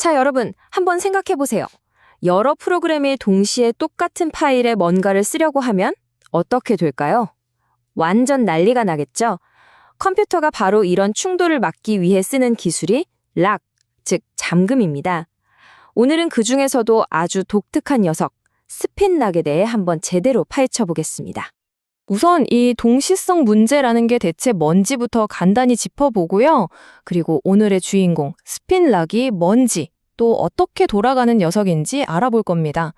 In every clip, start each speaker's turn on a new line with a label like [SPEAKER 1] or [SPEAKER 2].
[SPEAKER 1] 자, 여러분, 한번 생각해 보세요. 여러 프로그램이 동시에 똑같은 파일에 뭔가를 쓰려고 하면 어떻게 될까요? 완전 난리가 나겠죠? 컴퓨터가 바로 이런 충돌을 막기 위해 쓰는 기술이 락, 즉 잠금입니다. 오늘은 그 중에서도 아주 독특한 녀석, 스핀락에 대해 한번 제대로 파헤쳐 보겠습니다. 우선 이 동시성 문제라는 게 대체 뭔지부터 간단히 짚어보고요. 그리고 오늘의 주인공, 스핀락이 뭔지, 또 어떻게 돌아가는 녀석인지 알아볼 겁니다.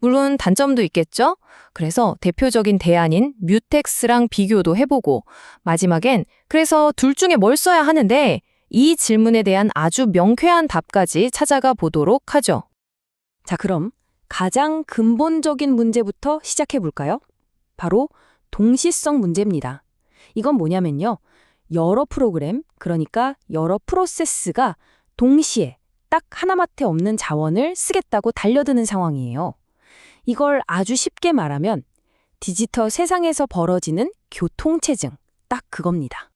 [SPEAKER 1] 물론 단점도 있겠죠? 그래서 대표적인 대안인 뮤텍스랑 비교도 해보고, 마지막엔 그래서 둘 중에 뭘 써야 하는데, 이 질문에 대한 아주 명쾌한 답까지 찾아가 보도록 하죠. 자, 그럼 가장 근본적인 문제부터 시작해 볼까요? 바로 동시성 문제입니다. 이건 뭐냐면요. 여러 프로그램, 그러니까 여러 프로세스가 동시에 딱 하나밖에 없는 자원을 쓰겠다고 달려드는 상황이에요. 이걸 아주 쉽게 말하면 디지털 세상에서 벌어지는 교통체증, 딱 그겁니다.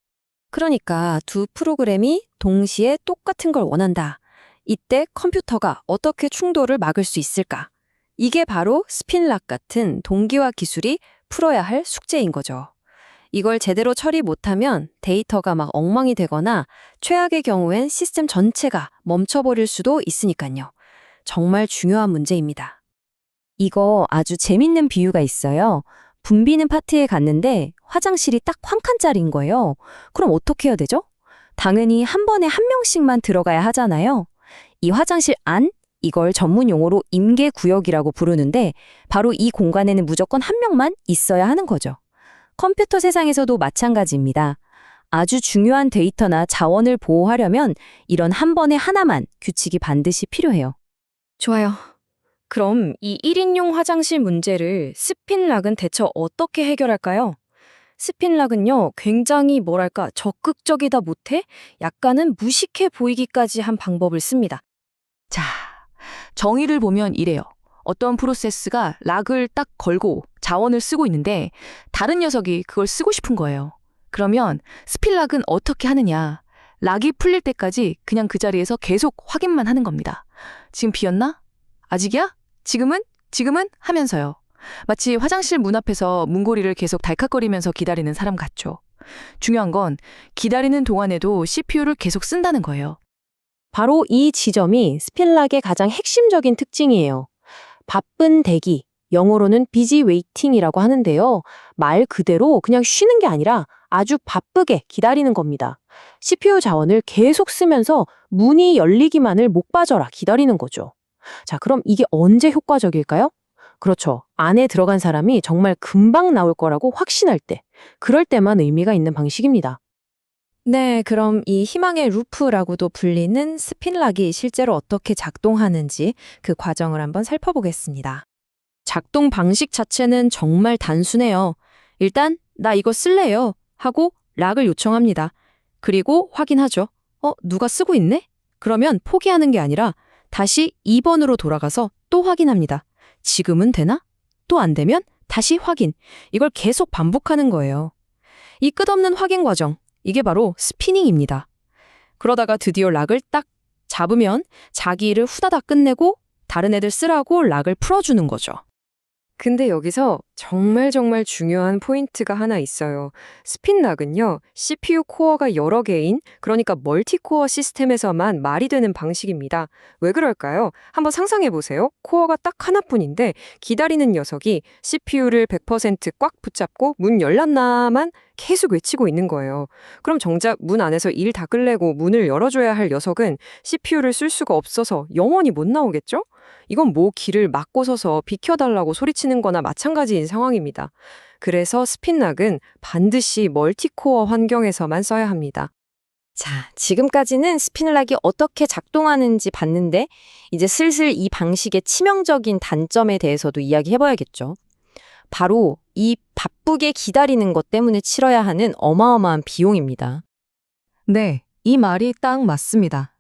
[SPEAKER 1] 그러니까 두 프로그램이 동시에 똑같은 걸 원한다. 이때 컴퓨터가 어떻게 충돌을 막을 수 있을까? 이게 바로 스핀락 같은 동기화 기술이 풀어야 할 숙제인 거죠. 이걸 제대로 처리 못하면 데이터가 막 엉망이 되거나 최악의 경우엔 시스템 전체가 멈춰버릴 수도 있으니까요. 정말 중요한 문제입니다. 이거 아주 재밌는 비유가 있어요. 붐비는 파티에 갔는데 화장실이 딱 한 칸짜리인 거예요. 그럼 어떻게 해야 되죠? 당연히 한 번에 한 명씩만 들어가야 하잖아요. 이 화장실 안 이걸 전문 용어로 임계 구역이라고 부르는데 바로 이 공간에는 무조건 한 명만 있어야 하는 거죠. 컴퓨터 세상에서도 마찬가지입니다. 아주 중요한 데이터나 자원을 보호하려면 이런 한 번에 하나만 규칙이 반드시 필요해요. 좋아요. 그럼 이 1인용 화장실 문제를 스핀락은 대체 어떻게 해결할까요? 스핀락은요, 굉장히 뭐랄까 적극적이다 못해 약간은 무식해 보이기까지 한 방법을 씁니다.
[SPEAKER 2] 자, 정의를 보면 이래요. 어떤 프로세스가 락을 딱 걸고 자원을 쓰고 있는데 다른 녀석이 그걸 쓰고 싶은 거예요. 그러면 스필락은 어떻게 하느냐? 락이 풀릴 때까지 그냥 그 자리에서 계속 확인만 하는 겁니다. 지금 비었나? 아직이야? 지금은? 지금은? 하면서요. 마치 화장실 문 앞에서 문고리를 계속 달칵거리면서 기다리는 사람 같죠. 중요한 건 기다리는 동안에도 CPU를 계속 쓴다는 거예요.
[SPEAKER 1] 바로 이 지점이 스핀락의 가장 핵심적인 특징이에요. 바쁜 대기, 영어로는 busy waiting이라고 하는데요. 말 그대로 그냥 쉬는 게 아니라 아주 바쁘게 기다리는 겁니다. CPU 자원을 계속 쓰면서 문이 열리기만을 못 빠져라 기다리는 거죠. 자, 그럼 이게 언제 효과적일까요? 그렇죠. 안에 들어간 사람이 정말 금방 나올 거라고 확신할 때, 그럴 때만 의미가 있는 방식입니다. 네, 그럼 이 희망의 루프라고도 불리는 스핀락이 실제로 어떻게 작동하는지 그 과정을 한번 살펴보겠습니다. 작동 방식 자체는 정말 단순해요. 일단, 나 이거 쓸래요. 하고 락을 요청합니다. 그리고 확인하죠. 어, 누가 쓰고 있네? 그러면 포기하는 게 아니라 다시 2번으로 돌아가서 또 확인합니다. 지금은 되나? 또 안 되면 다시 확인. 이걸 계속 반복하는 거예요. 이 끝없는 확인 과정, 이게 바로 스피닝입니다. 그러다가 드디어 락을 딱 잡으면 자기 일을 후다닥 끝내고 다른 애들 쓰라고 락을 풀어주는 거죠. 근데 여기서 정말 정말 중요한 포인트가 하나 있어요. 스핀락은요, CPU 코어가 여러 개인, 그러니까 멀티코어 시스템에서만 말이 되는 방식입니다. 왜 그럴까요? 한번 상상해 보세요. 코어가 딱 하나뿐인데 기다리는 녀석이 CPU를 100%꽉 붙잡고 문 열렸나만 계속 외치고 있는 거예요. 그럼 정작 문 안에서 일 다 끝내고 문을 열어줘야 할 녀석은 CPU를 쓸 수가 없어서 영원히 못 나오겠죠? 이건 뭐 길을 막고 서서 비켜달라고 소리치는 거나 마찬가지인 상황입니다. 그래서 스핀락은 반드시 멀티코어 환경에서만 써야 합니다. 자, 지금까지는 스핀락이 어떻게 작동하는지 봤는데 이제 슬슬 이 방식의 치명적인 단점에 대해서도 이야기해봐야겠죠. 바로 이 바쁘게 기다리는 것 때문에 치러야 하는 어마어마한 비용입니다.
[SPEAKER 2] 네, 이 말이 딱 맞습니다.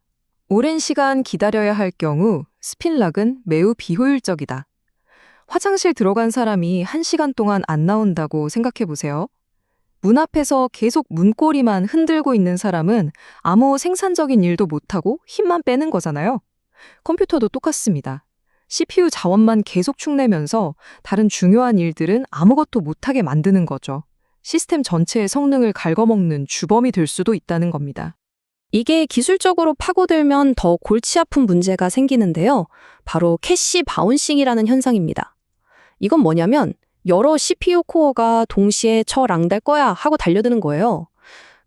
[SPEAKER 2] 오랜 시간 기다려야 할 경우 스핀락은 매우 비효율적이다. 화장실 들어간 사람이 한 시간 동안 안 나온다고 생각해 보세요. 문 앞에서 계속 문고리만 흔들고 있는 사람은 아무 생산적인 일도 못하고 힘만 빼는 거잖아요.
[SPEAKER 3] 컴퓨터도 똑같습니다. CPU 자원만 계속 축내면서 다른 중요한 일들은 아무것도 못하게 만드는 거죠. 시스템 전체의 성능을 갉아먹는 주범이 될 수도 있다는 겁니다.
[SPEAKER 1] 이게 기술적으로 파고들면 더 골치 아픈 문제가 생기는데요. 바로 캐시 바운싱이라는 현상입니다. 이건 뭐냐면 여러 CPU 코어가 동시에 저 랑달 거야 하고 달려드는 거예요.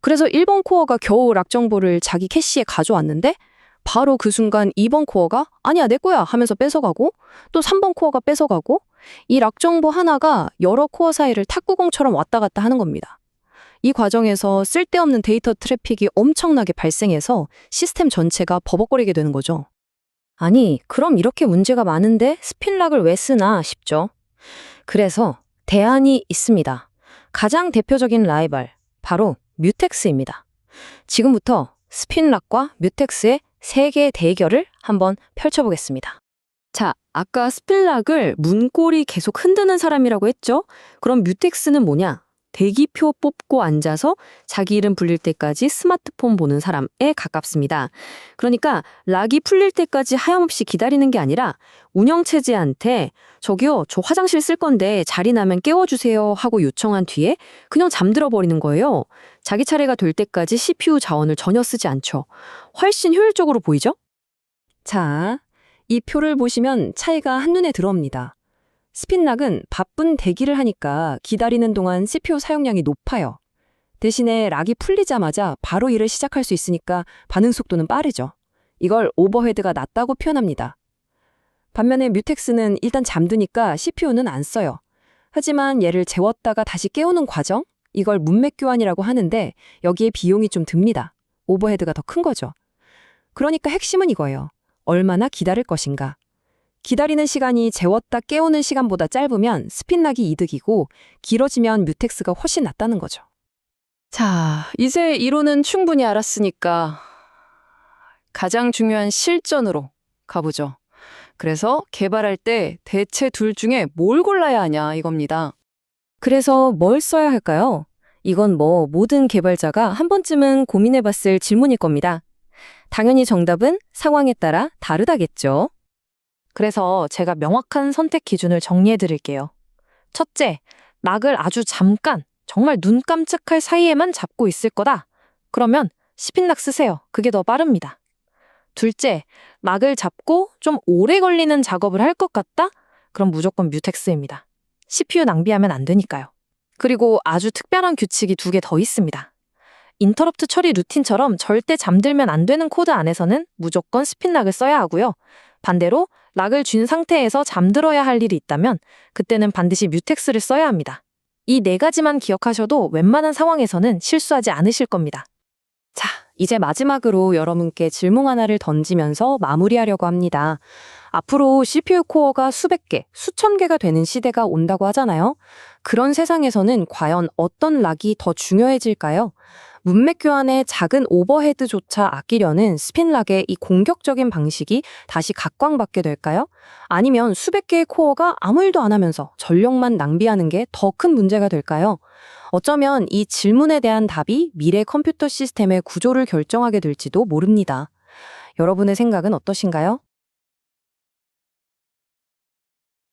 [SPEAKER 1] 그래서 1번 코어가 겨우 락 정보를 자기 캐시에 가져왔는데 바로 그 순간 2번 코어가 아니야 내 거야 하면서 뺏어가고 또 3번 코어가 뺏어가고 이 락 정보 하나가 여러 코어 사이를 탁구공처럼 왔다 갔다 하는 겁니다. 이 과정에서 쓸데없는 데이터 트래픽이 엄청나게 발생해서 시스템 전체가 버벅거리게 되는 거죠. 아니, 그럼 이렇게 문제가 많은데 스핀락을 왜 쓰나 싶죠. 그래서 대안이 있습니다. 가장 대표적인 라이벌, 바로 뮤텍스입니다. 지금부터 스핀락과 뮤텍스의 세계의 대결을 한번 펼쳐보겠습니다. 자, 아까 스핀락을 문고리 계속 흔드는 사람이라고 했죠? 그럼 뮤텍스는 뭐냐? 대기표 뽑고 앉아서 자기 이름 불릴 때까지 스마트폰 보는 사람에 가깝습니다. 그러니까 락이 풀릴 때까지 하염없이 기다리는 게 아니라 운영체제한테 저기요, 저 화장실 쓸 건데 자리 나면 깨워주세요 하고 요청한 뒤에 그냥 잠들어 버리는 거예요. 자기 차례가 될 때까지 CPU 자원을 전혀 쓰지 않죠. 훨씬 효율적으로 보이죠? 자, 이 표를 보시면 차이가 한눈에 들어옵니다. 스핀락은 바쁜 대기를 하니까 기다리는 동안 CPU 사용량이 높아요. 대신에 락이 풀리자마자 바로 일을 시작할 수 있으니까 반응 속도는 빠르죠. 이걸 오버헤드가 낮다고 표현합니다. 반면에 뮤텍스는 일단 잠드니까 CPU는 안 써요. 하지만 얘를 재웠다가 다시 깨우는 과정? 이걸 문맥 교환이라고 하는데 여기에 비용이 좀 듭니다. 오버헤드가 더 큰 거죠. 그러니까 핵심은 이거예요. 얼마나 기다릴 것인가. 기다리는 시간이 재웠다 깨우는 시간보다 짧으면 스핀락이 이득이고 길어지면 뮤텍스가 훨씬 낫다는 거죠.
[SPEAKER 2] 자, 이제 이론은 충분히 알았으니까 가장 중요한 실전으로 가보죠. 그래서 개발할 때 대체 둘 중에 뭘 골라야 하냐 이겁니다.
[SPEAKER 1] 그래서 뭘 써야 할까요? 이건 뭐 모든 개발자가 한 번쯤은 고민해 봤을 질문일 겁니다. 당연히 정답은 상황에 따라 다르다겠죠.
[SPEAKER 3] 그래서 제가 명확한 선택 기준을 정리해 드릴게요. 첫째, 락을 아주 잠깐, 정말 눈 깜짝할 사이에만 잡고 있을 거다. 그러면 스핀락 쓰세요. 그게 더 빠릅니다. 둘째, 락을 잡고 좀 오래 걸리는 작업을 할 것 같다? 그럼 무조건 뮤텍스입니다. CPU 낭비하면 안 되니까요. 그리고 아주 특별한 규칙이 두 개 더 있습니다. 인터럽트 처리 루틴처럼 절대 잠들면 안 되는 코드 안에서는 무조건 스핀락을 써야 하고요. 반대로 락을 쥔 상태에서 잠들어야 할 일이 있다면 그때는 반드시 뮤텍스를 써야 합니다. 이 네 가지만 기억하셔도 웬만한 상황에서는 실수하지 않으실 겁니다.
[SPEAKER 1] 자, 이제 마지막으로 여러분께 질문 하나를 던지면서 마무리하려고 합니다. 앞으로 CPU 코어가 수백 개, 수천 개가 되는 시대가 온다고 하잖아요. 그런 세상에서는 과연 어떤 락이 더 중요해질까요? 문맥 교환의 작은 오버헤드조차 아끼려는 스핀락의 이 공격적인 방식이 다시 각광받게 될까요? 아니면 수백 개의 코어가 아무 일도 안 하면서 전력만 낭비하는 게 더 큰 문제가 될까요? 어쩌면 이 질문에 대한 답이 미래 컴퓨터 시스템의 구조를 결정하게 될지도 모릅니다. 여러분의 생각은 어떠신가요?